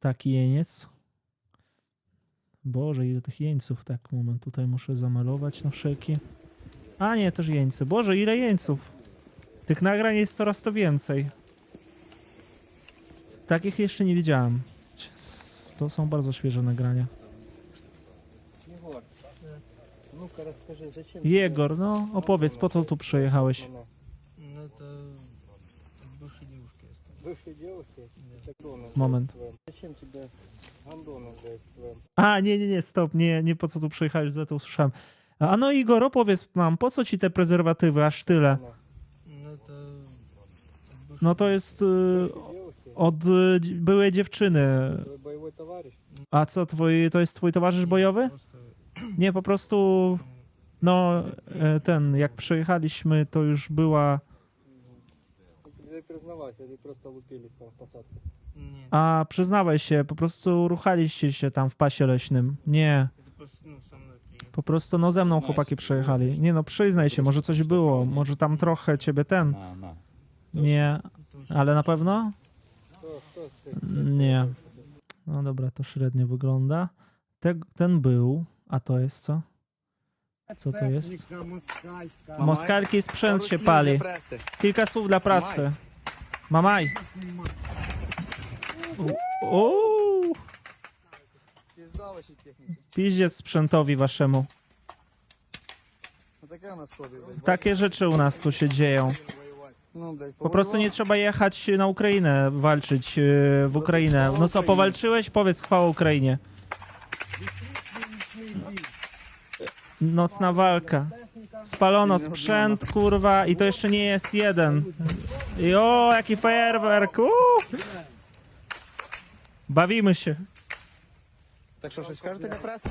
Taki jeniec. Boże, ile tych jeńców. Tak, moment, tutaj muszę zamalować na wszelki. A nie, też jeńcy. Boże, ile jeńców. Tych nagrań jest coraz to więcej. Takich jeszcze nie widziałem. S- To są bardzo świeże nagrania. Егор, ну-ка расскажи, зачем... Jegor, no opowiedz, po co tu przyjechałeś? Ну, это от бывшей девушки осталось. Бывшей девушки? Так, Гондона, Момент. блядь, Зачем тебе гондона, блядь, твоя? A, nie, nie, nie, stop, nie, nie po co tu przyjechałeś, za to usłyszałem. A no Igor, opowiedz nam, po co ci te prezerwatywy, aż tyle? Она Ну, это от бывшей No to jest y, бывшей девушки? od y, dzi- byłej dziewczyny. Твой боевой товарищ? A co, twój, to jest twój towarzysz bojowy? Просто Nie, po prostu, no, e, ten, jak przyjechaliśmy, to już była... Ну, Ты признавайся, или просто лупились там в посадке? нет. A, przyznawaj się, po prostu ruchaliście się tam w pasie leśnym. Nie, Это просто, ну, со мной приехал. po prostu, no ze mną chłopaki przyjechali. Nie no, przyznaj się, może coś było, może tam trochę ciebie ten... На, на. Nie, Это очень ale na pewno? Кто, кто ты? Nie. No dobra, to średnio wygląda. Te, ten był, a to jest co? Co to jest? Moskalki sprzęt się pali. Kilka słów dla prasy. Mamaj! Uuu! Nie sprzętowi waszemu. No tak ja na. Takie rzeczy u nas tu się dzieją. Po prostu nie trzeba jechać na Ukrainę, walczyć y, w Ukrainę. No co, powalczyłeś? Powiedz chwała Ukrainie. Nocna walka. Spalono sprzęt, kurwa, i to jeszcze nie jest jeden. Jo, jaki fajerwerk! Bawimy się. Tak każdy na prasę?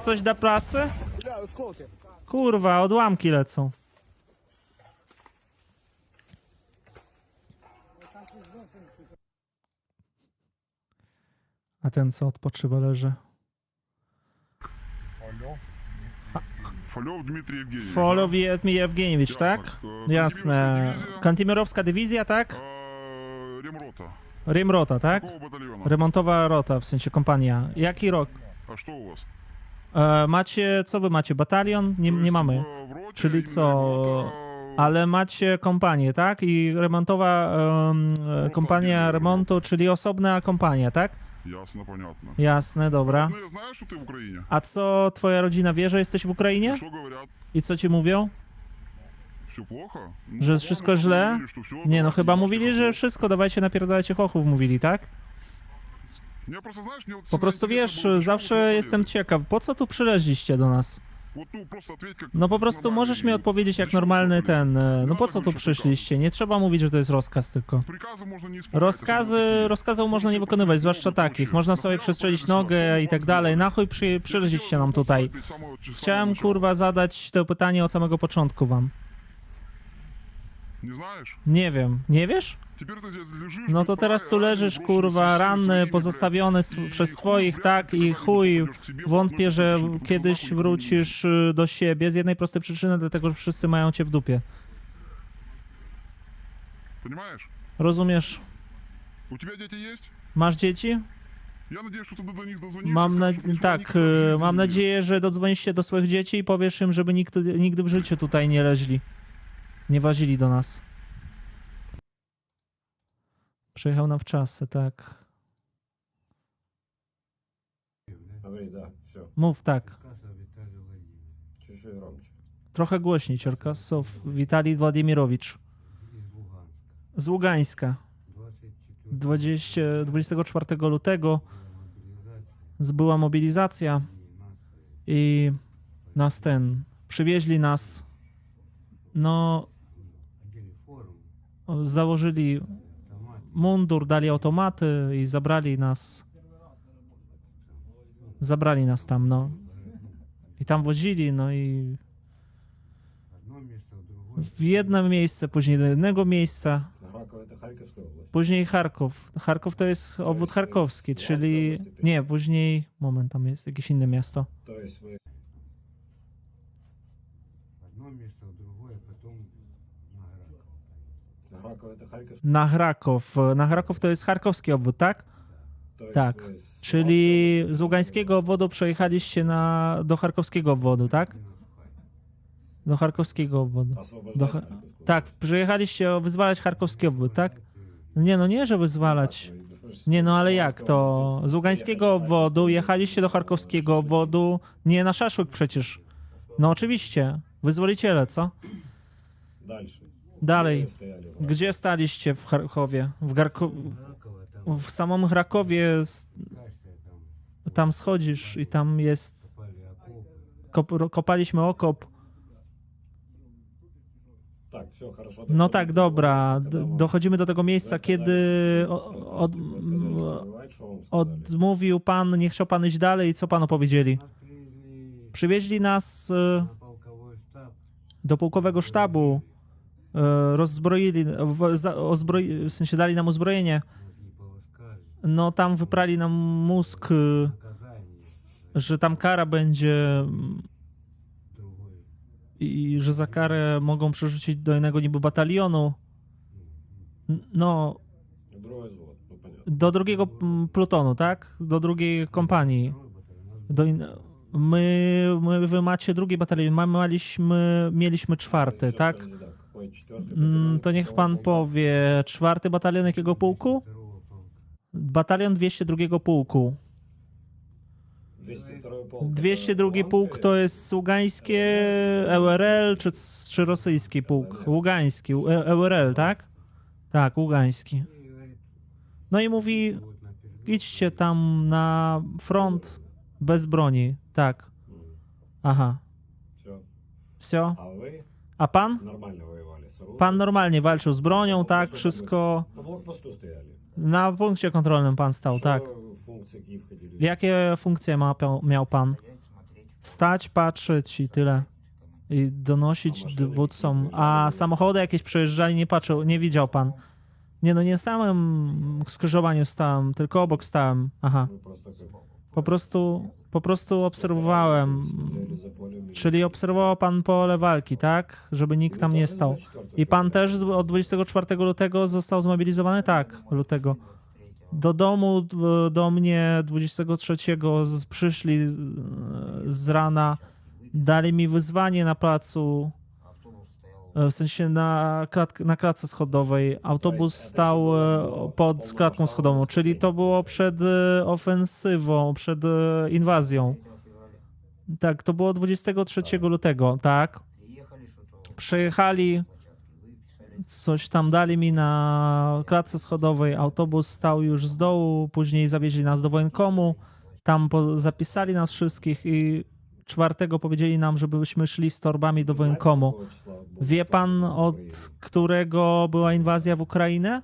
Coś dla prasy? Kurwa, odłamki lecą. A ten co odpoczywa leży. Фалев Дмитрий Евгеньевич. Folow Dmytro Евгеньевич, tak? Ясно. Jasne. Кантемировская Kantimirowska dywizja, tak? дивизия, э, Ремрота. Rymrota, tak? Какого батальона? Remontowa rota, w sensie kompania. Jaki rok? А что у вас? E, macie, co wy macie? Batalion? Nie, То nie есть mamy. в- в роте Czyli именно co? Ремрота, Ale macie kompanię, tak? I remontowa em, e, kompania remontu, czyli osobna kompania, tak? Ясно, понятно. Jasne, dobra. Ну, я знаю, что ты в Украине. A co twoja rodzina wie, że jesteś w Ukrainie? Что говорят? I co ci mówią? Все плохо? Ну, Że по-моему, wszystko что źle? говорили, что всё, Nie no, давайте, chyba идите mówili, że хохлов. wszystko, dawajcie napierdalajcie chochów, mówili, tak? Мне просто, знаешь, мне вот Po всегда prostu интересно wiesz, было, почему вы zawsze сюда jestem полезли. ciekaw, po co tu przyleźliście do nas? No po prostu możesz mi odpowiedzieć jak normalny ten. E, no po co tu przyszliście? Nie trzeba mówić, że to jest rozkaz tylko. Rozkazy, rozkazów można nie wykonywać, zwłaszcza takich. Można sobie przestrzelić nogę i tak dalej. Na chuj przy, się nam tutaj. Chciałem kurwa zadać to pytanie od samego początku wam. Nie wiem. Nie wiesz? No to teraz tu leżysz, kurwa, ranny, pozostawiony przez swoich, tak? I chuj, wątpię, że kiedyś wrócisz y, do siebie z jednej prostej przyczyny, dlatego że wszyscy mają cię w dupie. Rozumiesz? Masz dzieci? Mam na... Tak, y, mam nadzieję, że dodzwonisz się do swoich dzieci i powiesz im, żeby nigdy w życiu tutaj nie leźli. Nie wazili do nas. Przyjechał nam w tak. Mów tak. Trochę głośniej, Czerkasow. Witalij Władimirowicz. Z Ługańska. 20, 24 lutego była mobilizacja i nas ten, przywieźli nas, no, założyli mundur, dali automaty i zabrali nas. Zabrali nas tam, no. I tam wozili, no i w jedno miejsce, później do jednego miejsca. Później Charków. Charków to jest obwód charkowski, czyli nie, później moment, tam jest jakieś inne miasto. To jest na Kraków. Na Kraków to jest charkowski obwód, tak? Tak. Czyli z Ługańskiego obwodu przejechaliście na, do charkowskiego obwodu, tak? Do charkowskiego obwodu. Do, tak, przyjechaliście wyzwalać charkowski obwód, tak? Nie, no nie, że wyzwalać. Nie, no ale jak to? Z Ługańskiego obwodu jechaliście do charkowskiego obwodu, nie na szaszłyk przecież. No oczywiście, wyzwoliciele, co? Dalszy. Dalej, gdzie staliście w Charkowie? W, Garko... w samym Charkowie tam schodzisz i tam jest... kopaliśmy okop. No tak, dobra. Dochodzimy do tego miejsca, kiedy od, odmówił pan, nie chciał pan iść dalej. Co panu powiedzieli? Przywieźli nas y, do pułkowego sztabu. E, rozbroili, ozbroi, w sensie dali nam uzbrojenie. No tam wyprali nam mózg, e, że tam kara będzie i że za karę mogą przerzucić do innego niby batalionu. No. Do drugiego plutonu, tak? Do drugiej kompanii. Do in... my, my, wy macie drugi batalion, my mieliśmy, mieliśmy czwarty, tak? впереди, да, какой четвертый Mm, батальон, To niech какого pan полка? powie, czwarty batalion jakiego pułku? второго полка. Batalion 202 pułku. 202 полк. это 202 pułk Луганская? to jest sługańskie EURL czy, czy rosyjski pułk? Ługański, E- EURL, tak? Tak, ługański. И говорит, No i mówi, вот на передовую. idźcie tam na front bez broni. Tak, М, aha. Все. A pan? Pan normalnie walczył z bronią, tak? Wszystko. Na punkcie kontrolnym pan stał, tak. Jakie funkcje ma, miał pan? Stać, patrzeć i tyle. I donosić dowódcom. A samochody jakieś przejeżdżali, nie patrzył, nie widział pan. Nie no, nie samym skrzyżowaniu stałem, tylko obok stałem. Aha. Po prostu, po prostu obserwowałem. Czyli obserwował pan pole walki, tak? Żeby nikt tam nie stał. I pan też od 24 lutego został zmobilizowany? Tak, lutego. Do domu, do mnie 23 przyszli z rana, dali mi wyzwanie na placu w sensie na, klat, na klatce schodowej. Autobus stał e, pod klatką schodową, czyli to było przed e, ofensywą, przed e, inwazją. Tak, to było 23 lutego, tak. Przejechali, coś tam dali mi na klatce schodowej, autobus stał już z dołu, później zawieźli nas do wojenkomu, tam zapisali nas wszystkich i 4 powiedzieli nam, żebyśmy szli z torbami do Wojenkomu. Wie pan, od którego była inwazja w Ukrainę?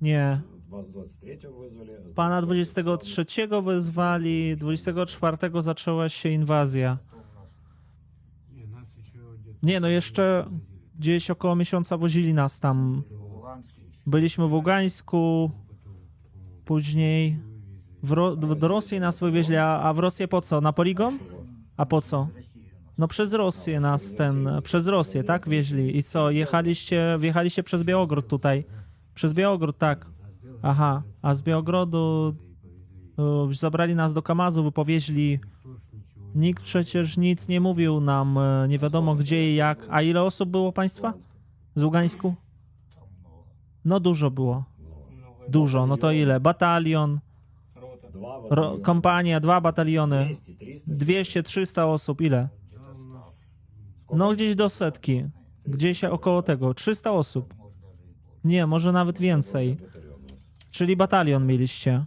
Nie. Pana 23 wezwali, 24 zaczęła się inwazja. Nie, no jeszcze gdzieś około miesiąca wozili nas tam. Byliśmy w Ługańsku, później w, Ro- do Rosji nas wywieźli, a w Rosję po co? Na poligon? A po co? No przez Rosję nas ten, przez Rosję, tak, wieźli. I co, jechaliście, wjechaliście przez Białogród tutaj? Przez Białogród, tak. Aha, a z Białogrodu zabrali nas do Kamazu, wypowieźli. Nikt przecież nic nie mówił nam, e, nie wiadomo gdzie i jak. A ile osób było państwa z Ługańsku? No dużo było. Dużo, no to ile? Batalion, Ro kompania, dwa bataliony, 200-300 osób, ile? No gdzieś do setki, gdzieś około tego, 300 osób. Nie, może nawet więcej. Czyli batalion mieliście.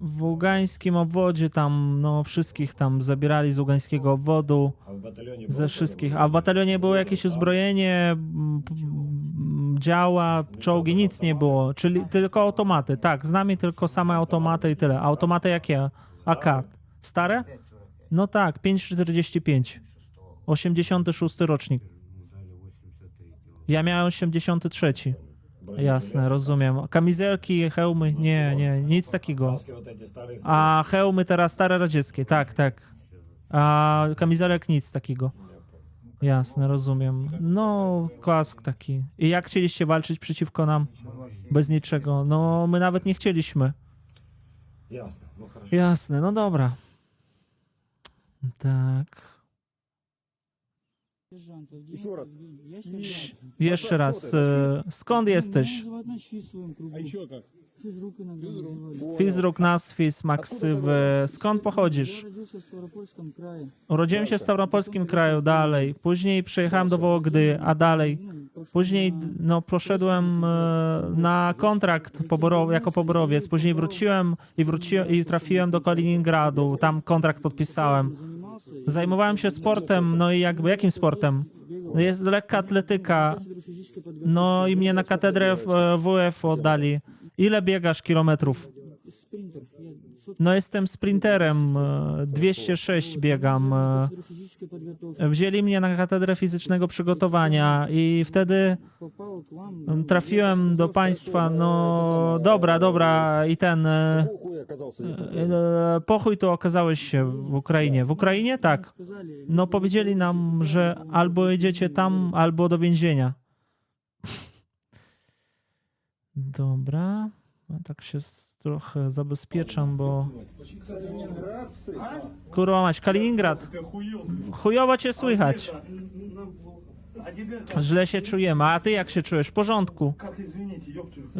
W Ługańskim obwodzie tam, no wszystkich tam zabierali z Ługańskiego obwodu, ze wszystkich. A w batalionie było jakieś uzbrojenie, działa, czołgi, nic nie było, czyli tylko automaty. Tak, z nami tylko same automaty i tyle. Automaty jakie? AK. Stare? No tak, 5,45. 86 rocznik. Ja miałem 83. Jasne, rozumiem. Kamizelki, hełmy? Nie, nie, nic takiego. A hełmy teraz stare radzieckie, tak, tak. A kamizelek nic takiego. Jasne, rozumiem. No, kask taki. I jak chcieliście walczyć przeciwko nam? Bez niczego. No, my nawet nie chcieliśmy. Ясно. Ну хорошо. Jasne, no dobra. Tak. Еще раз. Jeszcze raz, e, skąd jesteś? А еще как? Fizruk Nasfis, Maksywy. Skąd pochodzisz? Urodziłem się w Stavropolskim kraju, dalej. Później przyjechałem do Wołogdy, a dalej. Później no, poszedłem e, na kontrakt poborowy, jako poborowiec. Później wróciłem i, wróciłem i trafiłem do Kaliningradu. Tam kontrakt podpisałem. Zajmowałem się sportem, no i jakby jakim sportem? No Jest lekka atletyka. No i mnie na katedrę w- e, WF oddali. Ile biegasz kilometrów? No jestem sprinterem, e, 206 biegam. Wzięli mnie na katedrę fizycznego przygotowania i wtedy trafiłem do państwa, no dobra, dobra i ten... e, e, Pochuj tu okazałeś się w Ukrainie. W Ukrainie? Tak. No powiedzieli nam, że albo jedziecie tam, albo do więzienia. Dobra. Ja tak się trochę zabezpieczam, bo... Kurwa mać, Kaliningrad. Chujowo cię słychać. Źle się czujemy, a ty jak się czujesz? W porządku.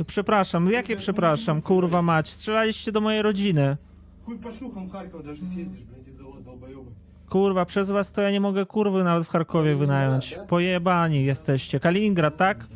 Przepraszam, jakie przepraszam, kurwa mać, strzelaliście do mojej rodziny. Kurwa, przez was to ja nie mogę kurwy nawet w Charkowie wynająć. Pojebani jesteście. Kaliningrad, tak?